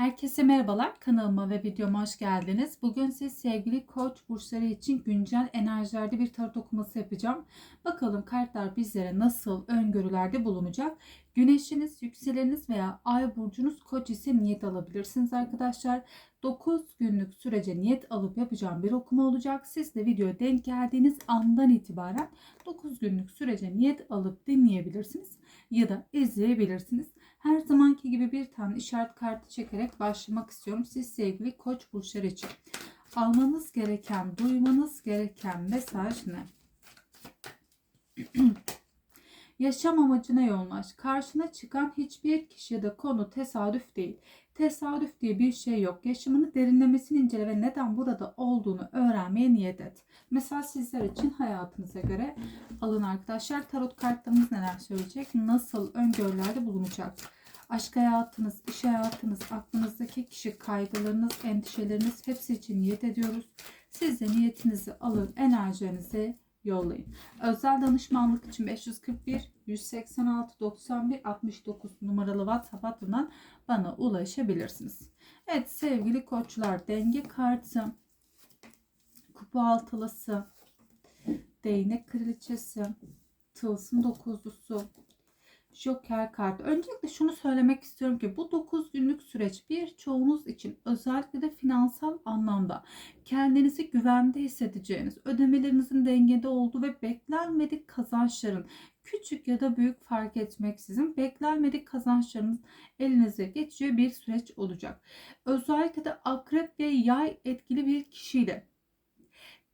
Herkese merhabalar. Kanalıma ve videoma hoş geldiniz. Bugün siz sevgili koç burçları için güncel enerjilerde bir tarot okuması yapacağım. Bakalım kartlar bizlere nasıl öngörülerde bulunacak. Güneşiniz, yükseleniniz veya ay burcunuz koç ise niyet alabilirsiniz arkadaşlar. 9 günlük sürece niyet alıp yapacağım bir okuma olacak. Siz de videoya denk geldiğiniz andan itibaren 9 günlük sürece niyet alıp dinleyebilirsiniz ya da izleyebilirsiniz. Her zamanki gibi bir tane işaret kartı çekerek başlamak istiyorum. Siz sevgili koç burçları için. Almanız gereken, duymanız gereken mesaj ne? Yaşam amacına yoğunlaş. Karşına çıkan hiçbir kişi ya da konu tesadüf değil. Tesadüf diye bir şey yok. Yaşamını derinlemesine incele ve neden burada olduğunu öğrenmeye niyet et. Mesela sizler için hayatınıza göre alın arkadaşlar. Tarot kartlarımız neler söyleyecek? Nasıl öngörülerde bulunacak? Aşk hayatınız, iş hayatınız, aklınızdaki kişi, kaygılarınız, endişeleriniz hepsi için niyet ediyoruz. Siz de niyetinizi alın, enerjinizi yollayın. Özel danışmanlık için 541 186 91 69 numaralı WhatsApp hattından bana ulaşabilirsiniz. Evet sevgili koçlar denge kartı, kupa altılısı, değnek kraliçesi, tılsım dokuzlusu, Joker kartı. Öncelikle şunu söylemek istiyorum ki bu 9 günlük süreç birçoğunuz için özellikle de finansal anlamda kendinizi güvende hissedeceğiniz, ödemelerinizin dengede olduğu ve beklenmedik kazançların küçük ya da büyük fark etmeksizin beklenmedik kazançlarınız elinize geçeceği bir süreç olacak. Özellikle de akrep ve yay etkili bir kişiyle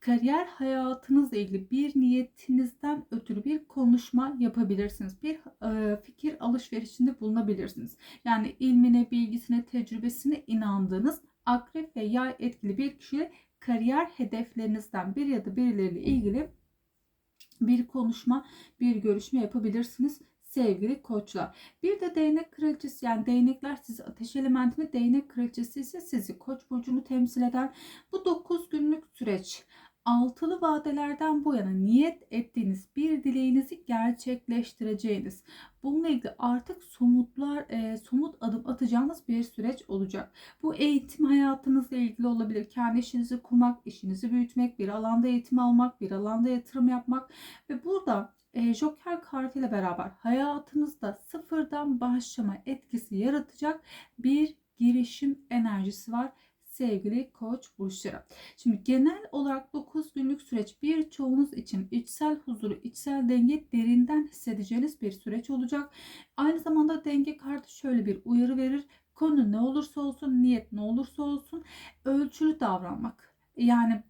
kariyer hayatınızla ilgili bir niyetinizden ötürü bir konuşma yapabilirsiniz. Bir e, fikir alışverişinde bulunabilirsiniz. Yani ilmine, bilgisine, tecrübesine inandığınız akrep ve yay etkili bir kişiyle kariyer hedeflerinizden bir ya da birileriyle ilgili bir konuşma, bir görüşme yapabilirsiniz sevgili koçlar. Bir de değnek kraliçesi yani değnekler sizi ateş elementini değnek kraliçesi ise sizi koç burcunu temsil eden bu 9 günlük süreç altılı vadelerden bu yana niyet ettiğiniz bir dileğinizi gerçekleştireceğiniz, bununla ilgili artık somutlar, e, somut adım atacağınız bir süreç olacak. Bu eğitim hayatınızla ilgili olabilir. Kendi işinizi kurmak, işinizi büyütmek, bir alanda eğitim almak, bir alanda yatırım yapmak ve burada e, Joker kartıyla beraber hayatınızda sıfırdan başlama etkisi yaratacak bir girişim enerjisi var sevgili koç burçları. Şimdi genel olarak 9 günlük süreç birçoğunuz için içsel huzuru, içsel denge derinden hissedeceğiniz bir süreç olacak. Aynı zamanda denge kartı şöyle bir uyarı verir. Konu ne olursa olsun, niyet ne olursa olsun ölçülü davranmak. Yani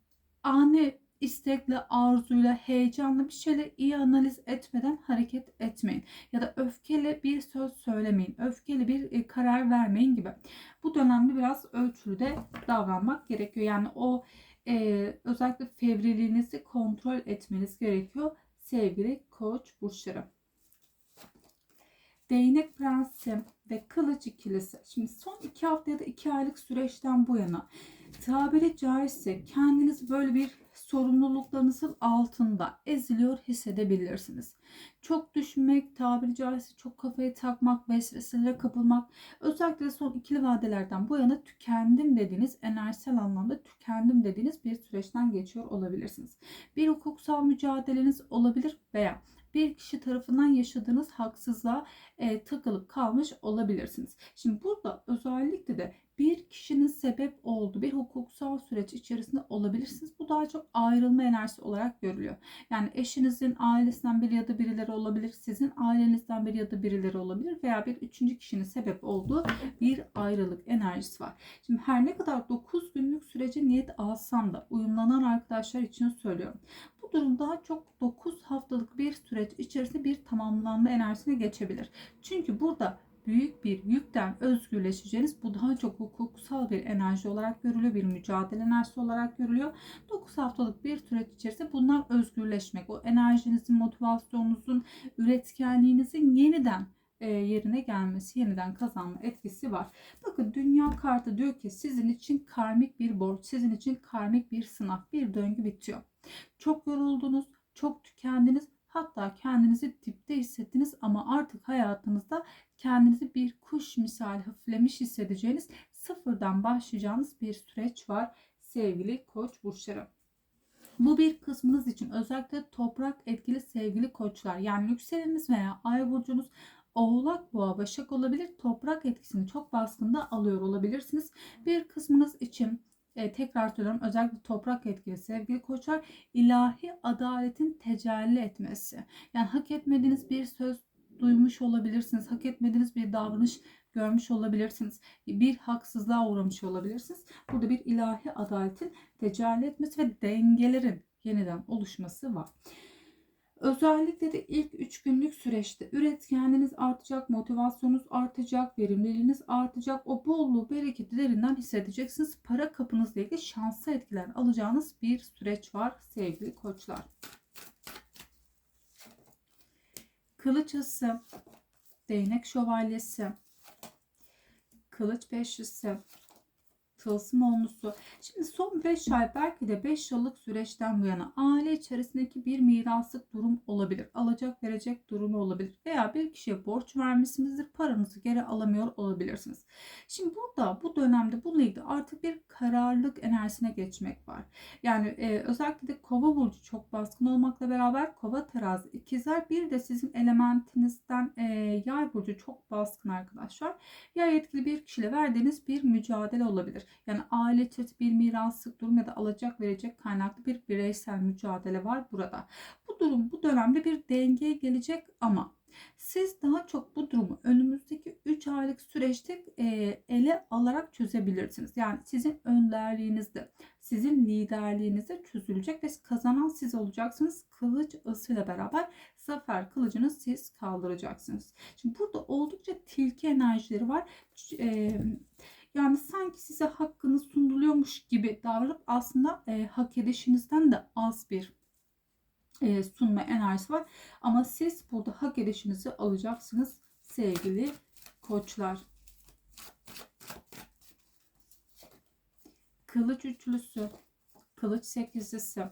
ani istekle, arzuyla, heyecanla bir şeyler iyi analiz etmeden hareket etmeyin. Ya da öfkeyle bir söz söylemeyin. Öfkeyle bir e, karar vermeyin gibi. Bu dönemde biraz ölçülü de davranmak gerekiyor. Yani o e, özellikle fevriliğinizi kontrol etmeniz gerekiyor sevgili koç burçları. Değnek prensi ve kılıç ikilisi. Şimdi son iki hafta ya da iki aylık süreçten bu yana tabiri caizse kendiniz böyle bir sorumluluklarınızın altında eziliyor hissedebilirsiniz. Çok düşünmek, tabiri caizse çok kafayı takmak, vesveselere kapılmak, özellikle son ikili vadelerden bu yana tükendim dediğiniz, enerjisel anlamda tükendim dediğiniz bir süreçten geçiyor olabilirsiniz. Bir hukuksal mücadeleniz olabilir veya bir kişi tarafından yaşadığınız haksızlığa e, takılıp kalmış olabilirsiniz. Şimdi burada özellikle de bir kişinin sebep olduğu bir hukuksal süreç içerisinde olabilirsiniz. Bu daha çok ayrılma enerjisi olarak görülüyor. Yani eşinizin ailesinden biri ya da birileri olabilir. Sizin ailenizden biri ya da birileri olabilir. Veya bir üçüncü kişinin sebep olduğu bir ayrılık enerjisi var. Şimdi her ne kadar 9 günlük sürece niyet alsam da uyumlanan arkadaşlar için söylüyorum. Bu durum daha çok 9 haftalık bir süreç içerisinde bir tamamlanma enerjisine geçebilir. Çünkü burada büyük bir yükten özgürleşeceğiniz bu daha çok hukuksal bir enerji olarak görülüyor. Bir mücadele enerjisi olarak görülüyor. 9 haftalık bir süreç içerisinde bundan özgürleşmek, o enerjinizin, motivasyonunuzun, üretkenliğinizin yeniden e, yerine gelmesi, yeniden kazanma etkisi var. Bakın dünya kartı diyor ki sizin için karmik bir borç, sizin için karmik bir sınav, bir döngü bitiyor. Çok yoruldunuz, çok tükendiniz Hatta kendinizi dipte hissettiniz ama artık hayatınızda kendinizi bir kuş misali hafiflemiş hissedeceğiniz sıfırdan başlayacağınız bir süreç var sevgili koç burçları. Bu bir kısmınız için özellikle toprak etkili sevgili koçlar yani yükseleniniz veya ay burcunuz Oğlak, Boğa, Başak olabilir. Toprak etkisini çok baskında alıyor olabilirsiniz. Bir kısmınız için e, tekrar söylüyorum özellikle toprak etkili sevgili koçlar ilahi adaletin tecelli etmesi. Yani hak etmediğiniz bir söz duymuş olabilirsiniz. Hak etmediğiniz bir davranış görmüş olabilirsiniz. Bir haksızlığa uğramış olabilirsiniz. Burada bir ilahi adaletin tecelli etmesi ve dengelerin yeniden oluşması var. Özellikle de ilk 3 günlük süreçte üretkenliğiniz artacak, motivasyonunuz artacak, verimliliğiniz artacak. O bolluğu, bereketi derinden hissedeceksiniz. Para kapınızla ilgili şanslı etkiler alacağınız bir süreç var sevgili koçlar. Kılıç ası, değnek şövalyesi, kılıç beşlisi, tılsım onlusu. Şimdi son 5 ay belki de 5 yıllık süreçten bu yana aile içerisindeki bir miraslık durum olabilir. Alacak verecek durumu olabilir. Veya bir kişiye borç vermişsinizdir. Paranızı geri alamıyor olabilirsiniz. Şimdi burada bu dönemde bununla ilgili artık bir kararlılık enerjisine geçmek var. Yani e, özellikle de kova burcu çok baskın olmakla beraber kova terazi ikizler bir de sizin elementinizden e, yay burcu çok baskın arkadaşlar. Yay etkili bir kişiyle verdiğiniz bir mücadele olabilir. Yani aile içerisinde bir miraslık durum ya da alacak verecek kaynaklı bir bireysel mücadele var burada. Bu durum bu dönemde bir dengeye gelecek ama siz daha çok bu durumu önümüzdeki 3 aylık süreçte e, ele alarak çözebilirsiniz. Yani sizin önderliğinizde, sizin liderliğinizde çözülecek ve kazanan siz olacaksınız. Kılıç ısıyla beraber zafer kılıcını siz kaldıracaksınız. Şimdi burada oldukça tilki enerjileri var. E, yani sanki size hakkınız sunuluyormuş gibi davranıp aslında e, hak edişinizden de az bir e, sunma enerjisi var. Ama siz burada hak edişinizi alacaksınız sevgili koçlar. Kılıç üçlüsü, kılıç sekizlisi.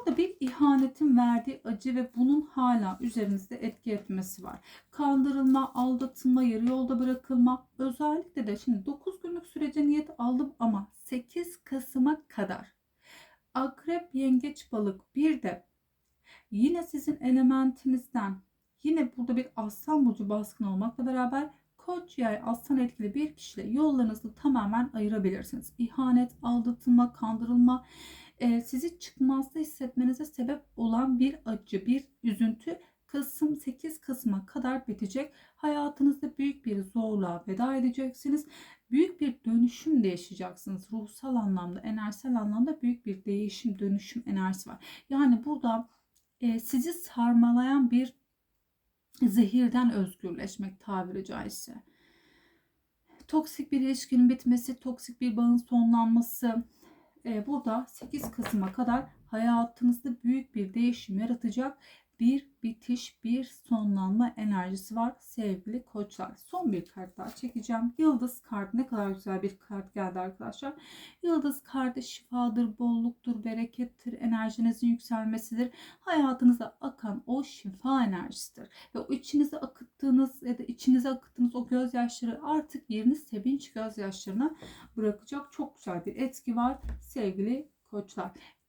Burada bir ihanetin verdiği acı ve bunun hala üzerinizde etki etmesi var. Kandırılma, aldatılma, yarı yolda bırakılma. Özellikle de şimdi 9 günlük sürece niyet aldım ama 8 Kasım'a kadar akrep, yengeç, balık bir de yine sizin elementinizden yine burada bir aslan burcu baskın olmakla beraber koç yay aslan etkili bir kişiyle yollarınızı tamamen ayırabilirsiniz. İhanet, aldatılma, kandırılma, e, sizi çıkmazda hissetmenize sebep olan bir acı, bir üzüntü Kasım 8 Kasım'a kadar bitecek. Hayatınızda büyük bir zorluğa veda edeceksiniz. Büyük bir dönüşüm de yaşayacaksınız. Ruhsal anlamda, enerjisel anlamda büyük bir değişim, dönüşüm enerjisi var. Yani burada e, sizi sarmalayan bir zehirden özgürleşmek tabiri caizse. Toksik bir ilişkinin bitmesi, toksik bir bağın sonlanması, burada 8 Kasım'a kadar hayatınızda büyük bir değişim yaratacak bir bitiş, bir sonlanma enerjisi var sevgili koçlar. Son bir kart daha çekeceğim. Yıldız kart ne kadar güzel bir kart geldi arkadaşlar. Yıldız kartı şifadır, bolluktur, berekettir, enerjinizin yükselmesidir. Hayatınıza akan o şifa enerjisidir. Ve o içinize akıttığınız ya da içinize akıttığınız o gözyaşları artık yerini sevinç gözyaşlarına bırakacak çok güzel bir etki var sevgili koçlar.